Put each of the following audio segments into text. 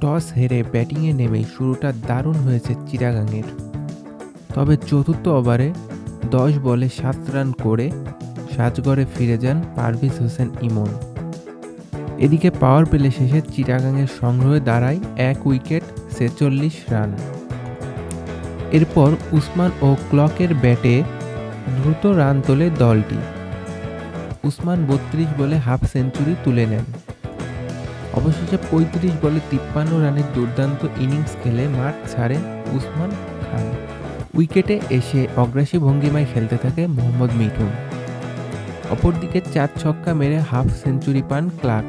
Toss হেরে ব্যাটিংয়ে নেমেই শুরুটা দারুণ হয়েছে চিটাগাংয়ের তবে চতুর্থ ওভারে দশ বলে সাত রান করে সাজগড়ে ফিরে যান পারভেজ হোসেন ইমন। এদিকে পাওয়ার প্লে শেষে চিটাগাংয়ের সংগ্রহে দাঁড়ায় এক উইকেট ছেচল্লিশ রান। এরপর উসমান ও ক্লকের ব্যাটে দ্রুত রান তোলে দলটি। উসমান বত্রিশ বলে হাফ সেঞ্চুরি তুলে নেন। অবশেষে পঁয়ত্রিশ বলে তিপ্পান্ন রানের দুর্দান্ত ইনিংস খেলে মাঠ ছাড়েন উসমান খান। উইকেটে এসে অগ্রাসী ভঙ্গিমায় খেলতে থাকে মোহাম্মদ মিঠুন। অপরদিকে চার ছক্কা মেরে হাফ সেঞ্চুরি পান ক্লার্ক।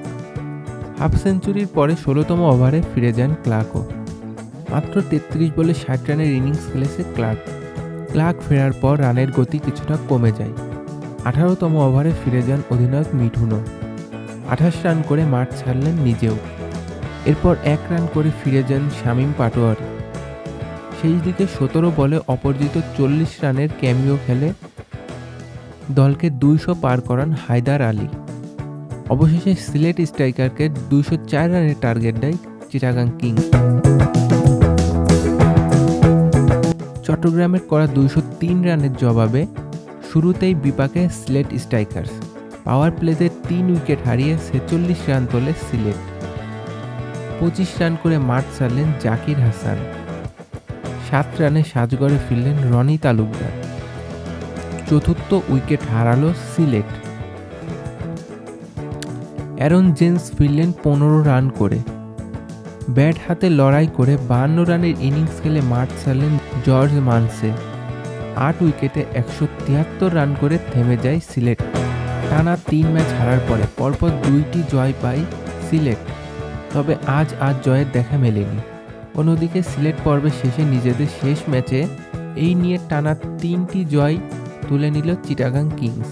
হাফ সেঞ্চুরির পরে ষোলোতম ওভারে ফিরে যান ক্লার্কও। মাত্র তেত্রিশ বলে ষাট রানের ইনিংস খেলেছে ক্লার্ক। ক্লার্ক ফেরার পর রানের গতি কিছুটা কমে যায়। আঠারোতম ওভারে ফিরে যান অধিনায়ক মিঠুনও। আঠাশ রান করে মাঠ ছাড়লেন নিজেও। এরপর এক রান করে ফিরে যান শামীম পাটোয়ারি। সেই দিকে সতেরো বলে অপরাজিত চল্লিশ রানের ক্যামিও খেলে দলকে দুইশো পার করান হায়দার আলী। অবশেষে সিলেট স্ট্রাইকারকে দুইশো চার রানের টার্গেট দেয় চিটাগাং কিংস। চট্টগ্রামের করা দুইশো তিন রানের জবাবে শুরুতেই বিপাকে সিলেট স্ট্রাইকার্স। পাওয়ার প্লেতে তিন উইকেট হারিয়ে ছেচল্লিশ রান তোলে সিলেট। পঁচিশ রান করে মাঠ ছাড়লেন জাকির হাসান। সাত রানে সাজগড়ে ফিরলেন রনি তালুকদার। চতুর্থ উইকেট হারালো সিলেট। অ্যারন জেন্স ফিরলেন পনেরো রান করে। ব্যাট হাতে লড়াই করে বান্ন রানের ইনিংস খেলে মাঠ ছাড়লেন জর্জ মানসে। আট উইকেটে একশো তিয়াত্তর রান করে থেমে যায় সিলেট। টানা তিন ম্যাচ হারার পরে পরপর দুইটি জয় পায় সিলেট। তবে আজ আজ জয়ের দেখা মেলেনি। অন্যদিকে সিলেট পর্বের শেষে নিজেদের শেষ ম্যাচে এই নিয়ে টানা তিনটি জয় তুলে নিল চিটাগাং কিংস।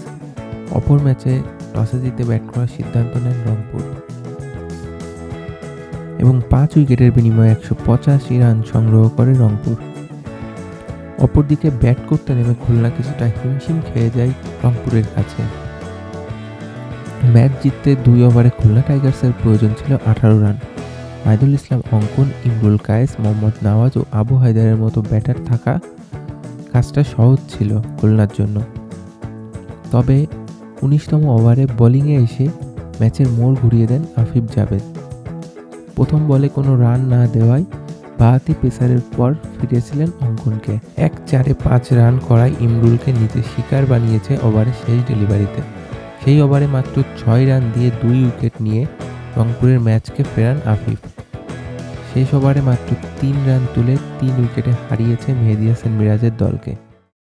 অপর ম্যাচে টসে জিতে ব্যাট করার সিদ্ধান্ত নেন রংপুর। এবং পাঁচ উইকেটের বিনিময়ে একশো পঁচাশি রান সংগ্রহ করে রংপুর। অপরদিকে ব্যাট করতে নেমে খুলনা কিছুটা হিমশিম খেয়ে যায় রংপুরের কাছে। ম্যাচ জিততে দুই ওভারে খুলনা টাইগার্সের প্রয়োজন ছিল আঠারো রান। মাইদুল ইসলাম, অঙ্কন, ইমরুল কায়েস, মোহাম্মদ নওয়াজ ও আবু হায়দারের মতো ব্যাটার থাকা কাজটা সহজ ছিল খুলনার জন্য। তবে উনিশতম ওভারে বোলিংয়ে এসে ম্যাচের মোড় ঘুরিয়ে দেন আফিফ জাভেদ। প্রথম বলে কোনো রান না দেওয়ায় বাহাতি পেসারের পর ফিরেছিলেন অঙ্কনকে। এক চারে পাঁচ রান করায় ইমরুলকে নিজে শিকার বানিয়েছে ওভারের শেষ ডেলিভারিতে। সেই ওভারে মাত্র ছয় রান দিয়ে দুই উইকেট নিয়ে রংপুরের ম্যাচকে ফেরান আফিফ। শেষ ওভারে মাত্র তিন রান তুলে তিন উইকেটে হারিয়েছে মেহেদি হাসান মিরাজের দলকে।